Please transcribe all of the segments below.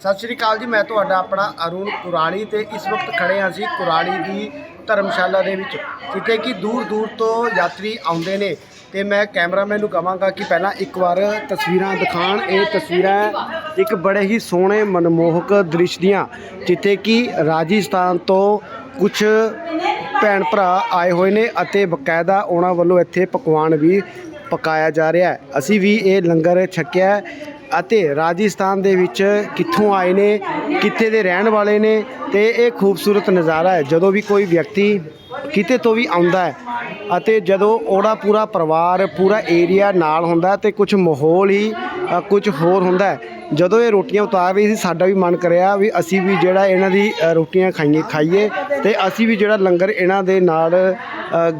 ਸਤਿ ਸ਼੍ਰੀ ਅਕਾਲ ਜੀ, ਮੈਂ ਤੁਹਾਡਾ ਆਪਣਾ ਅਰੁਣ ਕੁਰਾਲੀ ਤੇ ਇਸ ਵਕਤ ਖੜੇ ਹਾਂ ਅਸੀਂ ਕੁਰਾਣੀ ਦੀ ਧਰਮਸ਼ਾਲਾ ਦੇ ਵਿੱਚ, ਜਿੱਥੇ ਕਿ ਦੂਰ ਦੂਰ ਤੋਂ ਯਾਤਰੀ ਆਉਂਦੇ ਨੇ। ਤੇ ਮੈਂ ਕੈਮਰਾਮੈਨ ਨੂੰ ਕਹਾਂਗਾ ਕਿ ਪਹਿਲਾਂ ਇੱਕ ਵਾਰ ਤਸਵੀਰਾਂ ਦਿਖਾਣ ਇਹ ਤਸਵੀਰਾਂ ਇੱਕ ਬੜੇ ਹੀ ਸੋਹਣੇ, ਮਨਮੋਹਕ ਦ੍ਰਿਸ਼ ਦੀਆਂ, ਜਿੱਥੇ ਕਿ ਰਾਜਸਥਾਨ ਤੋਂ ਕੁਝ ਭੈਣ ਭਰਾ ਆਏ ਹੋਏ ਨੇ ਅਤੇ ਬਕਾਇਦਾ ਉਹਨਾਂ ਵੱਲੋਂ ਇੱਥੇ ਪਕਵਾਨ ਵੀ ਪਕਾਇਆ ਜਾ ਰਿਹਾ ਹੈ। ਅਸੀਂ ਵੀ ਇਹ ਲੰਗਰ ਛਕਿਆ ਅਤੇ ਰਾਜਸਥਾਨ ਦੇ ਵਿੱਚ ਕਿੱਥੋਂ ਆਏ ਨੇ, ਕਿੱਥੇ ਦੇ ਰਹਿਣ ਵਾਲੇ ਨੇ ਤੇ ਇਹ ਖੂਬਸੂਰਤ ਨਜ਼ਾਰਾ ਹੈ। ਜਦੋਂ ਵੀ ਕੋਈ ਵਿਅਕਤੀ ਕਿਤੇ ਤੋਂ ਵੀ ਆਉਂਦਾ ਹੈ ਅਤੇ ਜਦੋਂ ਉਹਦਾ ਪੂਰਾ ਪਰਿਵਾਰ, ਪੂਰਾ ਏਰੀਆ ਨਾਲ ਹੁੰਦਾ ਹੈ ਤੇ ਕੁਝ ਮਾਹੌਲ ਹੀ ਕੁਝ ਹੋਰ ਹੁੰਦਾ ਜਦੋਂ ਇਹ ਰੋਟੀਆਂ ਉਤਾਰ ਰਹੀ ਸੀ, ਸਾਡਾ ਵੀ ਮਨ ਕਰਿਆ ਵੀ ਅਸੀਂ ਵੀ ਜਿਹੜਾ ਇਹਨਾਂ ਦੀ ਰੋਟੀਆਂ ਖਾਈਏ ਖਾਈਏ ਤੇ ਅਸੀਂ ਵੀ ਜਿਹੜਾ ਲੰਗਰ ਇਹਨਾਂ ਦੇ ਨਾਲ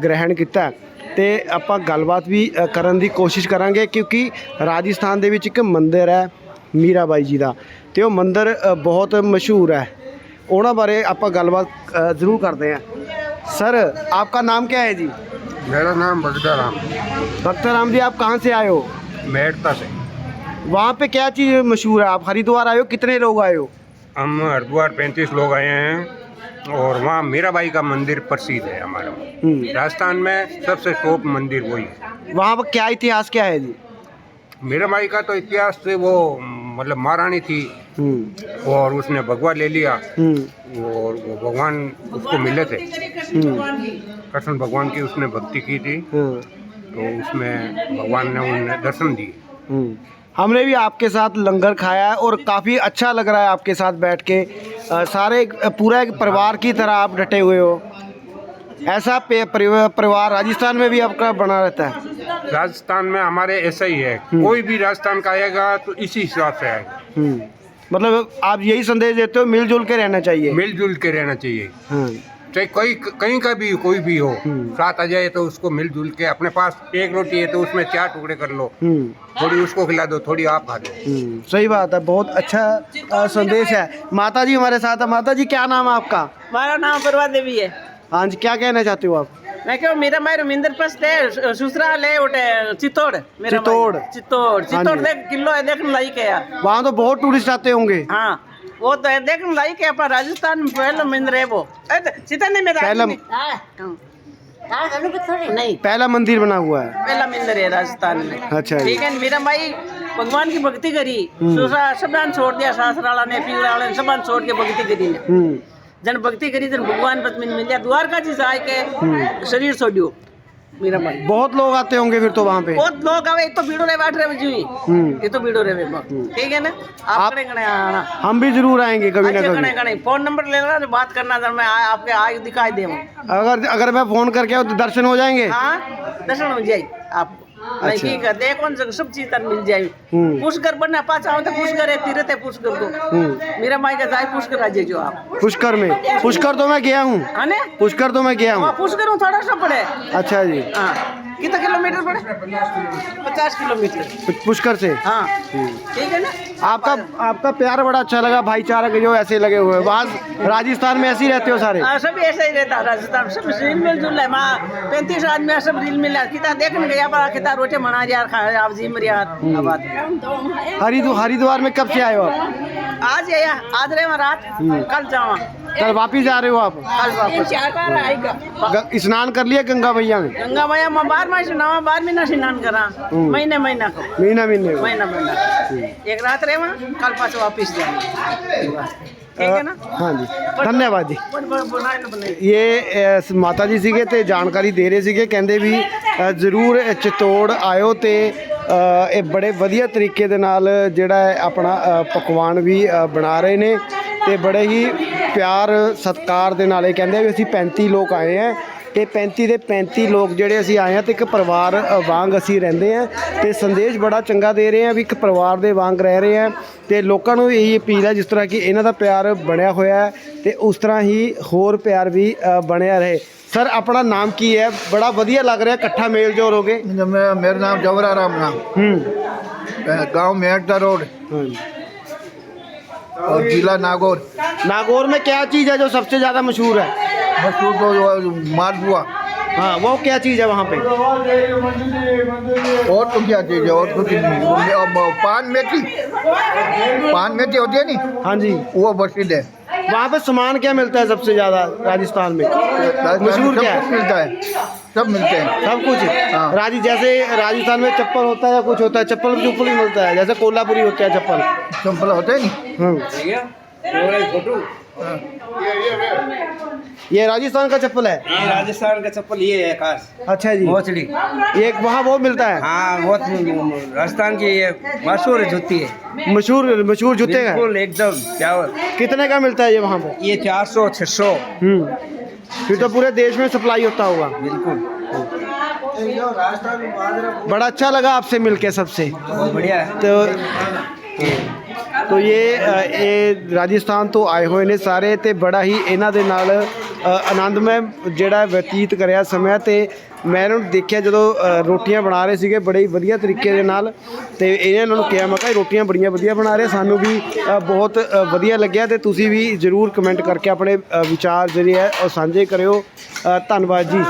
ਗ੍ਰਹਿਣ ਕੀਤਾ ਤੇ ਆਪਾਂ ਗੱਲਬਾਤ ਵੀ ਅ, ਕਰਨ ਦੀ ਕੋਸ਼ਿਸ਼ ਕਰਾਂਗੇ ਕਿਉਂਕਿ ਰਾਜਸਥਾਨ ਦੇ ਵਿੱਚ ਇੱਕ ਮੰਦਿਰ ਹੈ ਮੀਰਾਬਾਈ ਜੀ ਦਾ ਤੇ ਉਹ ਮੰਦਿਰ ਅ, ਬਹੁਤ ਮਸ਼ਹੂਰ ਹੈ ਉਹਨਾਂ ਬਾਰੇ ਆਪਾਂ ਗੱਲਬਾਤ ਅ, ਜ਼ਰੂਰ ਕਰਦੇ ਹਾਂ सर आपका नाम क्या है जी मेरा नाम बगदा राम भक्ता राम जी आप कहाँ से आए हो मेड़ता से वहाँ पे क्या चीज़ मशहूर है आप हरिद्वार आए हो कितने लोग आए हो हम हरिद्वार पैंतीस लोग आए हैं और वहाँ मीराबाई का मंदिर प्रसिद्ध है हमारा। हम्म। राजस्थान में सबसे टॉप मंदिर वही है। वहाँ पर क्या इतिहास क्या है जी? मीराबाई का तो इतिहास से वो मतलब महारानी थी। हम्म, और उसने भगवा ले लिया। हम्म, और वो भगवान उसको मिले थे। कृष्ण भगवान की उसने भक्ति की थी। तो उसमें भगवान ने उन्हें दर्शन दिए। हमने भी आपके साथ लंगर खाया है और काफ़ी अच्छा लग रहा है आपके साथ बैठ के। सारे पूरा एक परिवार की तरह आप डटे हुए हो। ऐसा पे- परिवार राजस्थान में भी आपका बना रहता है। राजस्थान में हमारे ऐसा ही है। कोई भी राजस्थान का आएगा तो इसी हिसाब से आएगा हम्म, मतलब आप यही संदेश देते हो मिलजुल के रहना चाहिए। मिलजुल के रहना चाहिए। हाँ, चाहे कोई कहीं का भी कोई भी हो हम्म। साथ आ जाए तो उसको मिलजुल के अपने पास एक रोटी है तो उसमें चार टुकड़े कर लो। हम्म, थोड़ी उसको खिला दो थोड़ी आप खा लो। हम्म, सही बात है बहुत अच्छा संदेश है। माता जी हमारे साथ है। माता जी क्या नाम है आपका? हमारा नाम परवा देवी है। हाँ जी क्या कहना चाहते हो आप? मैं क्यों मेरा मायर मिंदर पस्त है ससुराल है उठे चित्तौड़। मेरा चित्तौड़। चित्तौड़। चित्तौड़ देख किलो है देखने लायक है यार। वहाँ तो बहुत टूरिस्ट आते होंगे। हाँ। वो तो है देखने लायक है पर राजस्थान में पहला मंदिर है वो। चितन नहीं मेरा पहला- हाँ। नहीं। पहला मंदिर बना हुआ है। पहला मंदिर है राजस्थान में। अच्छा। ठीक है मेरा भाई भगवान की भक्ति करी। ससुरा सबन छोड़ दिया सासर वाला ने पीर वाला ने सबन छोड़ के भक्ति करी ने। हम्म, जन भक्ति करी जन भगवान पत्नी मिल गया द्वारका जी से आके शरीर छोड़ियो मेरा भाई बहुत लोग आते होंगे फिर तो वहाँ पे। बहुत लोग आवे एक तो भीड़ो रहे बैठ रहे जी हम्म, ये तो भीड़ो रहे ठीक है ना? आप कने कने आना। हम भी ज़रूर आएँगे कभी ना कभी। कने फ़ोन नंबर ले लेना तो बात करना सर मैं आपके आगे दिखाई दे अगर अगर मैं फ़ोन करके तो दर्शन हो जाएँगे? हाँ दर्शन हो जाए आप नहीं अच्छा। है देखो सब चीज़ तर मिल जाए। हम्म, पुष्कर बनना पाचा आओ तो पुष्कर है तीरथ है पुष्कर को। हम्म। मेरा माई का जाए पुष्कर जो आप। पुष्कर में? पुष्कर तो मैं गया हूँ। है पुष्कर तो मैं गया हूँ। पुष्कर हूँ थोड़ा सा पड़े। अच्छा जी। हाँ। कितना किलोमीटर पड़े? पचास किलोमीटर। पुष्कर से? हाँ। ठीक है ना? आपका आपका प्यार बड़ा अच्छा लगा भाईचारा के जो ऐसे लगे हुए। हैं वहाँ राजस्थान में ऐसे ही रहते हो सारे? हाँ, सब ऐसे ही रहता है राजस्थान। सब रील मिल जुल है। माँ पैंतीस आदमी है, सब रील मिल है। किता देखने गया पर किता रोटे मना यार खा आप जी बात हरिद्वार हरिद्वार में कब से आए हो आप? आज है या आज रहे रात। कल जावा कल वापिस जा रहे हो आप कल वापस चार बार आएगा ग- स्नान कर लिया गंगा मैया में गंगा मैया मैं बार मास नवा बार महीना स्नान करा महीने महीना को महीना महीने में। महीना महीना एक रात रहे वहाँ कल पास वापिस जाएंगे ठीक है ना हाँ जी ਧੰਨਵਾਦ ਜੀ बन- बन- बनाए ना बनाए ਇਹ ਅ, ਮਾਤਾ ਜੀ ਸੀਗੇ ਤੇ ਜਾਣਕਾਰੀ ਦੇ ਰਹੇ ਸੀਗੇ ਕਹਿੰਦੇ ਵੀ ਅ, ਜ਼ਰੂਰ ਇਹ ਚਿਤੌੜ ਆਇਓ ਤੇ ਅ, ਇਹ ਬੜੇ ਵਧੀਆ ਤਰੀਕੇ ਦੇ ਨਾਲ ਜਿਹੜਾ ਹੈ ਆਪਣਾ ਅ, ਪਕਵਾਨ ਵੀ ਅ, ਬਣਾ ਰਹੇ ਨੇ ਤੇ ਬੜੇ ਹੀ ਪਿਆਰ ਸਤਿਕਾਰ ਦੇ ਨਾਲ ਇਹ ਕਹਿੰਦੇ ਵੀ ਅਸੀਂ 35 ਲੋਕ ਆਏ ਆ ਤੇ 35 ਦੇ 35 ਲੋਕ ਜਿਹੜੇ ਅਸੀਂ ਆਏ ਆ ਤੇ ਇੱਕ ਪਰਿਵਾਰ ਅ, ਵਾਂਗ ਅਸੀਂ ਰਹਿੰਦੇ ਆ ਤੇ ਸੰਦੇਸ਼ ਬੜਾ ਚੰਗਾ ਦੇ ਰਹੇ ਆ ਵੀ ਇੱਕ ਪਰਿਵਾਰ ਦੇ ਵਾਂਗ ਰਹਿ ਰਹੇ ਆ ਤੇ ਲੋਕਾਂ ਨੂੰ ਇਹੀ ਅਪੀਲ ਹੈ ਜਿਸ ਤਰ੍ਹਾਂ ਕਿ ਇਹਨਾਂ ਦਾ ਪਿਆਰ ਬਣਿਆ ਹੋਇਆ ਹੈ ਤੇ ਉਸ ਤਰ੍ਹਾਂ ਹੀ ਹੋਰ ਪਿਆਰ ਵੀ ਅ, ਬਣਿਆ ਰਹੇ ਸਰ ਆਪਣਾ ਨਾਮ ਕੀ ਹੈ ਬੜਾ ਵਧੀਆ ਲੱਗ ਰਿਹਾ ਇਕੱਠਾ ਮੇਲ ਜੋਲ ਹੋ ਗਏ मेरा मेरा नाम जवरा राम नाम ਹੂੰ गांव मेहटा रोड और जिला नागौर। नागौर में क्या चीज़ है जो सबसे ज़्यादा मशहूर है? मशहूर तो वो मालपुआ हाँ वो क्या चीज़ है वहाँ पे? और तो क्या चीज़ है और कुछ नहीं। पान मेथी। पान मेथी होती है नी? हाँ जी। वो प्रसिद्ध है वहाँ पे सामान क्या मिलता है सबसे ज़्यादा राजस्थान में? राजस्थान में मशहूर सब क्या कुछ है? मिलता है। सब मिलते हैं। सब कुछ। हाँ। राज़ी जैसे राजस्थान में चप्पल होता है या कुछ होता है चप्पल भी चप्पल ही मिलता है जैसे कोल्हापुरी होता है चप्पल। चंपल होते हैं हम्म। हाँ। ये राजस्थान का चप्पल है? ये राजस्थान का चप्पल ये है खास। अच्छा जी। मोचड़ी एक वहाँ वो मिलता है? हाँ बहुत राजस्थान की ये मशहूर जूती है। मशहूर मशहूर जूते बिल्कुल एकदम क्या कितने का मिलता है ये वहाँ पे? ये चार सौ छः सौ। हम्म। फिर तो पूरे देश में सप्लाई होता होगा बिल्कुल बड़ा अच्छा लगा आपसे मिलके सबसे बहुत बढ़िया है तो ਤੋ ਇਹ ਅ, ਇਹ ਰਾਜਸਥਾਨ ਤੋਂ ਆਏ ਹੋਏ ਨੇ ਸਾਰੇ ਤੇ ਬੜਾ ਹੀ ਇਹਨਾਂ ਦੇ ਨਾਲ ਅ, ਆਨੰਦਮੈ ਜਿਹੜਾ ਬਤੀਤ ਕਰਿਆ ਸਮਾਂ ਤੇ ਮੈਂ ਇਹਨਾਂ ਨੂੰ ਦੇਖਿਆ ਜਦੋਂ ਰੋਟੀਆਂ ਬਣਾ ਰਹੇ ਸੀਗੇ ਬੜੇ ਹੀ ਵਧੀਆ ਤਰੀਕੇ ਦੇ ਨਾਲ ਤੇ ਇਹਨਾਂ ਨੂੰ ਕਿਹਾ, ਮੈਂ ਕਿਹਾ ਇਹ ਰੋਟੀਆਂ ਬੜੀਆਂ ਵਧੀਆ ਬਣਾ ਰਹੇ, ਸਾਨੂੰ ਵੀ ਬਹੁਤ ਵਧੀਆ ਲੱਗਿਆ ਤੇ ਤੁਸੀਂ ਵੀ ਜਰੂਰ ਕਮੈਂਟ ਕਰਕੇ ਆਪਣੇ ਵਿਚਾਰ ਜਿਹੜੇ ਹੈ ਉਹ ਸਾਂਝੇ ਕਰਿਓ। ਧੰਨਵਾਦ ਜੀ।